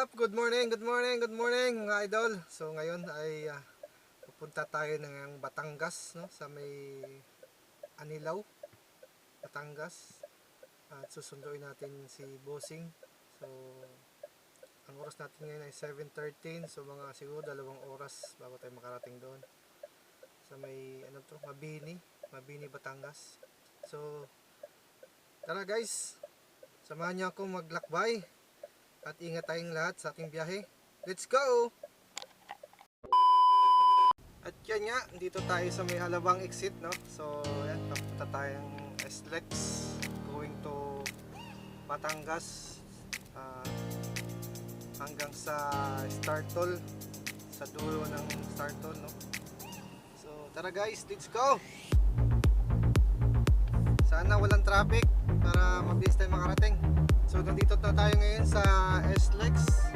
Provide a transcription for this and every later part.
up? Good morning, good morning, good morning mga idol. So ngayon ay ah, pupunta tayo ng Batangas no sa may Anilaw, Batangas. At susunduin natin si Bossing. So ang oras natin ngayon ay 7:13 so mga siguro dalawang oras bago tayo makarating doon. Sa may ano to, Mabini, Mabini Batangas. So tara guys, samahan niyo ako maglakbay. At ingat tayong lahat sa ating biyahe. Let's go! At yan nga, dito tayo sa may halabang exit, no? So, yan, papunta tayong SLEX going to Batangas ah, hanggang sa Startol sa dulo ng Startol, no? So, tara guys, let's go! Sana walang traffic para mabilis tayo makarating. So nandito na tayo ngayon sa SLEX.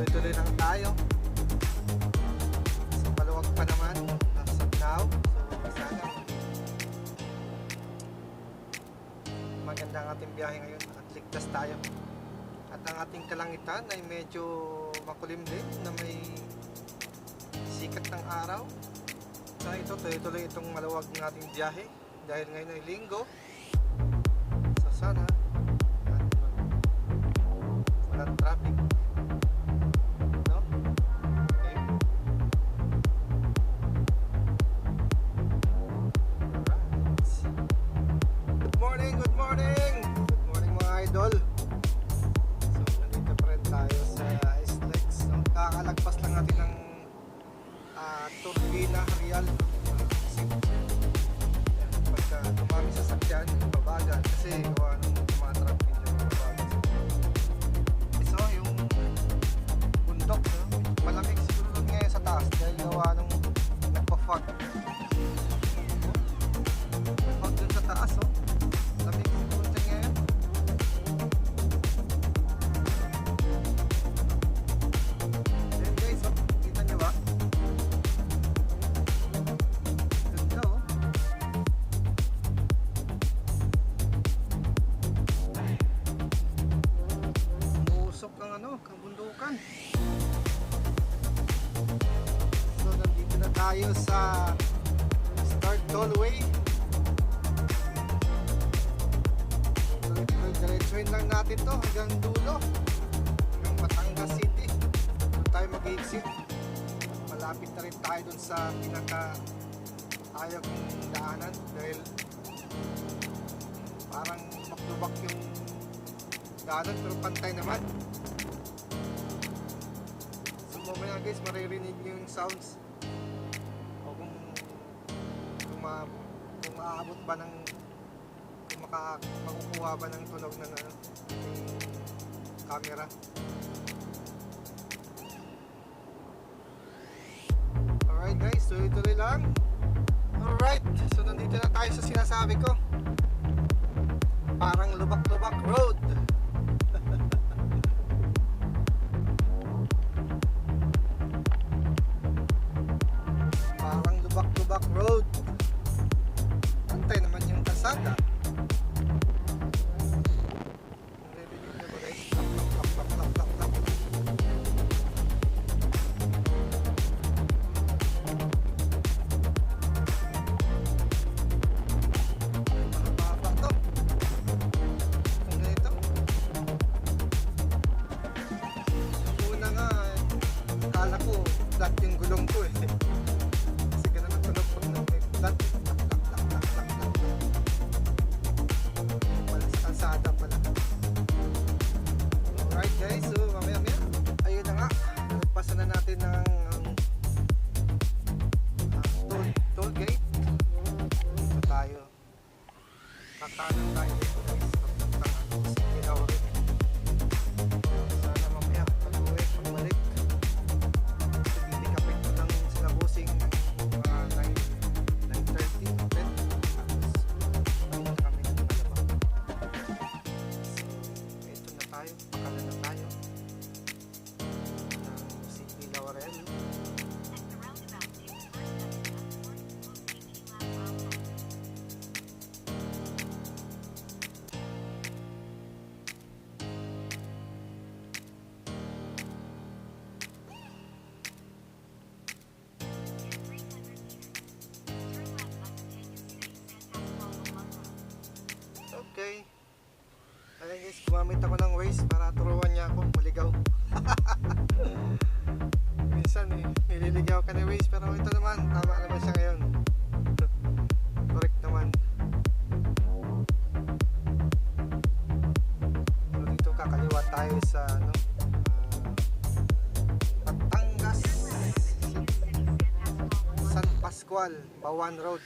Tuloy-tuloy lang tayo. So, maluwag pa naman. Nasa now. So, sana maganda ang ating biyahe ngayon at ligtas tayo. At ang ating kalangitan ay medyo makulim din na may sikat ng araw. So ito, tuloy-tuloy itong maluwag ng ating biyahe dahil ngayon ay linggo. So sana sa Start Tollway. Diretsuhin lang natin to hanggang dulo. Hanggang Batangas City. Doon tayo mag-exit. Malapit na rin tayo dun sa pinaka ayaw daanan dahil parang back yung daanan pero pantay naman so mamaya guys maririnig yung sounds kung maaabot ba ng maka, ba ng tunog ng ano camera alright guys tuloy-tuloy lang Alright, so nandito na tayo sa sinasabi ko. Parang lubak-lubak road. flat yung gulong ko eh. gumamit ako ng waste para turuan niya ako maligaw. Minsan eh, nililigaw ka ni waste pero ito naman tama naman siya ngayon. Correct naman. Pero dito kakaliwa tayo sa ano ah, San Pascual Bawan Road.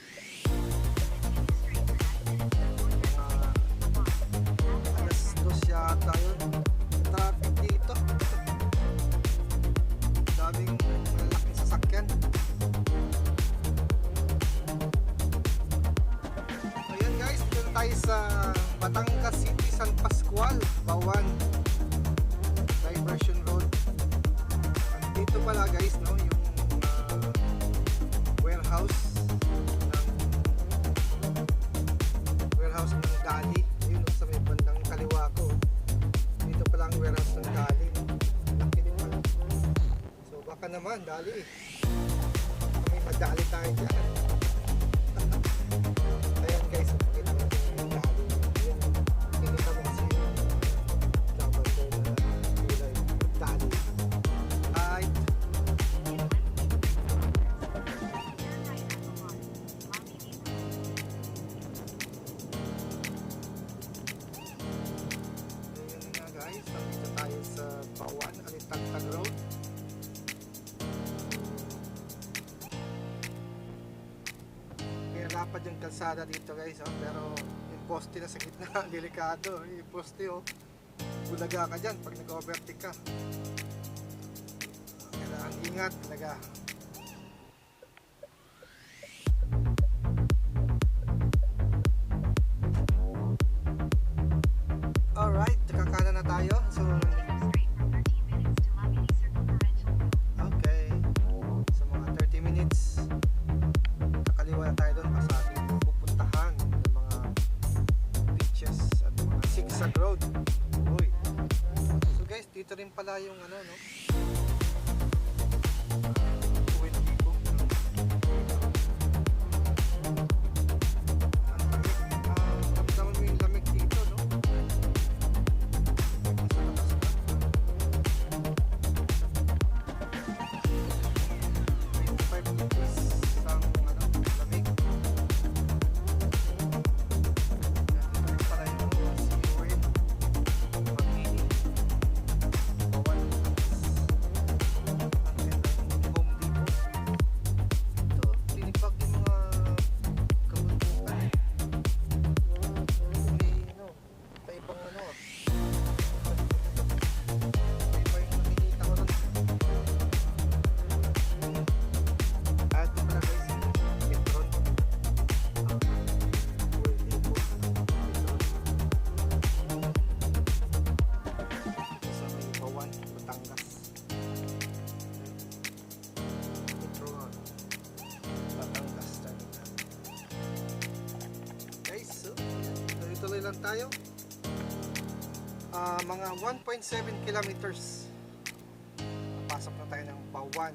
naman, dali. May madali tayo dyan. malapad yung kalsada dito guys oh. pero yung poste na sa gitna delikado oh. yung poste oh. Bulaga ka dyan pag nag-overtake ka. Kailangan ingat talaga Tarlac mm. Road. Uy. So guys, dito rin pala yung ano, no? lang tayo. Uh, mga 1.7 kilometers. Napasok na tayo ng Bawan.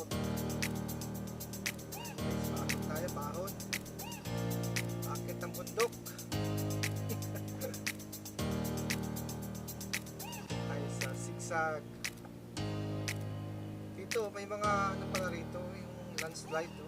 ako. Guys, bakit tayo bahon? Bakit ang bundok? tayo sa zigzag. Dito, may mga ano pala rito, yung landslide.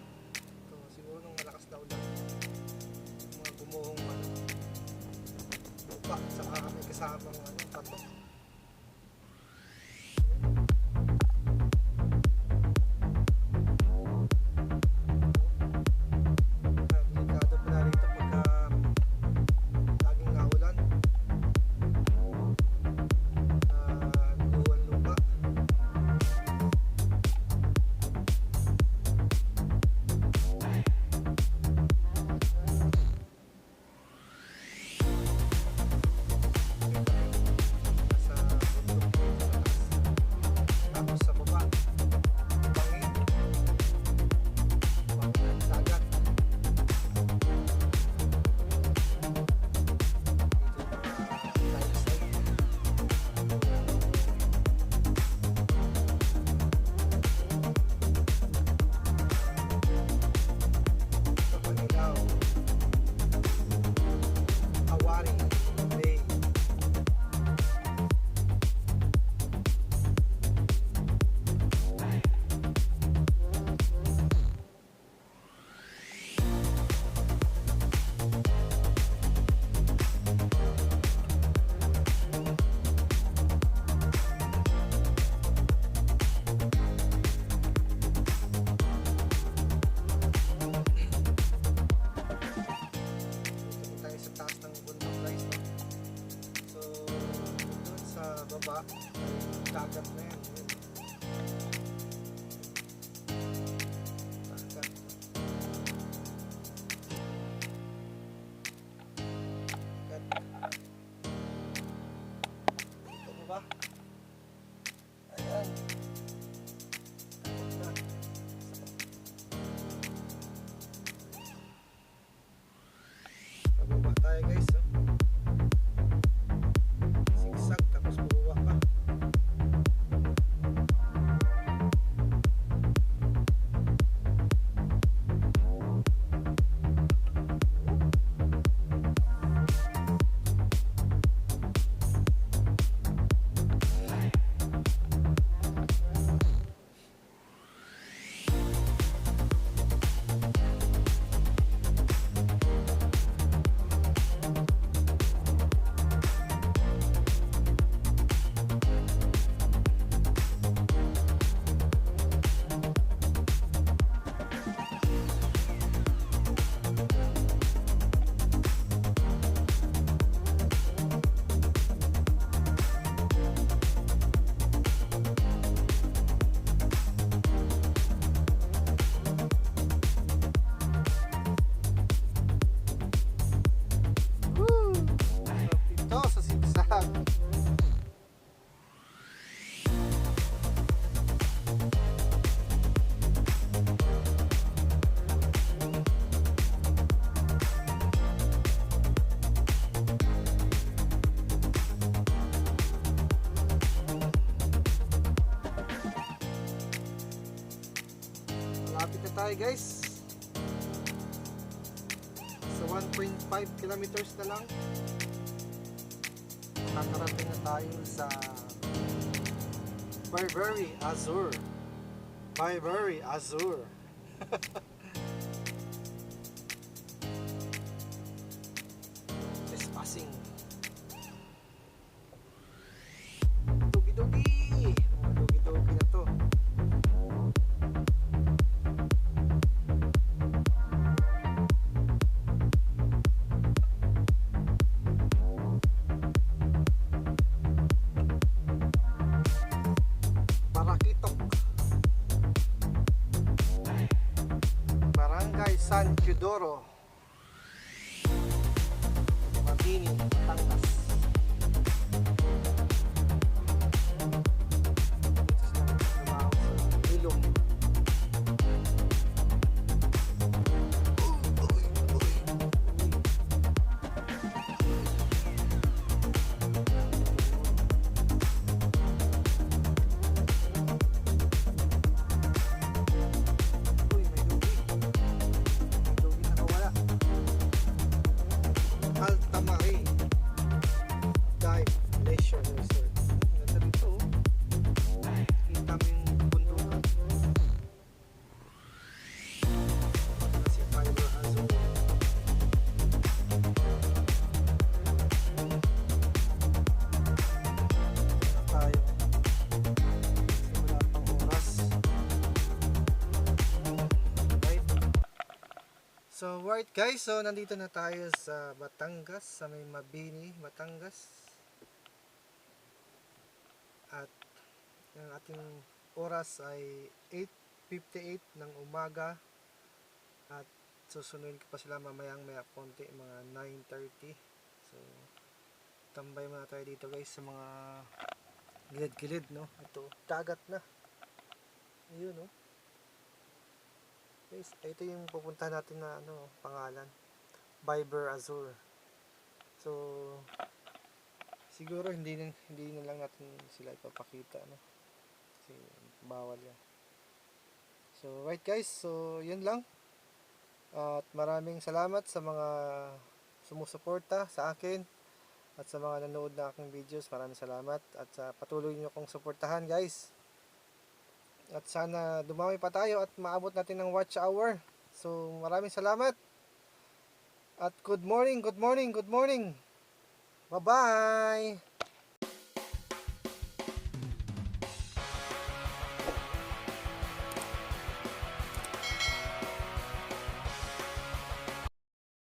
guys. Sa so 1.5 kilometers na lang, nakakarating na tayo sa Barbary Azure. Barbary Azure. San Teodoro. Mabini, Tangas. So, right guys, so nandito na tayo sa Batangas, sa may Mabini, Batangas. At ang ating oras ay 8.58 ng umaga. At susunodin ko pa sila mamayang maya konti, mga 9.30. So, tambay muna tayo dito guys sa mga gilid-gilid, no? Ito, dagat na. Ayun, no? Guys, ito yung pupunta natin na ano, pangalan. Viber Azure. So, siguro hindi na, hindi na lang natin sila ipapakita, no? Kasi bawal yan. So, right guys, so yun lang. At maraming salamat sa mga sumusuporta sa akin at sa mga nanood na aking videos. Maraming salamat at sa patuloy nyo kong suportahan guys. At sana dumami pa tayo at maabot natin ng watch hour. So maraming salamat. At good morning, good morning, good morning. Bye-bye.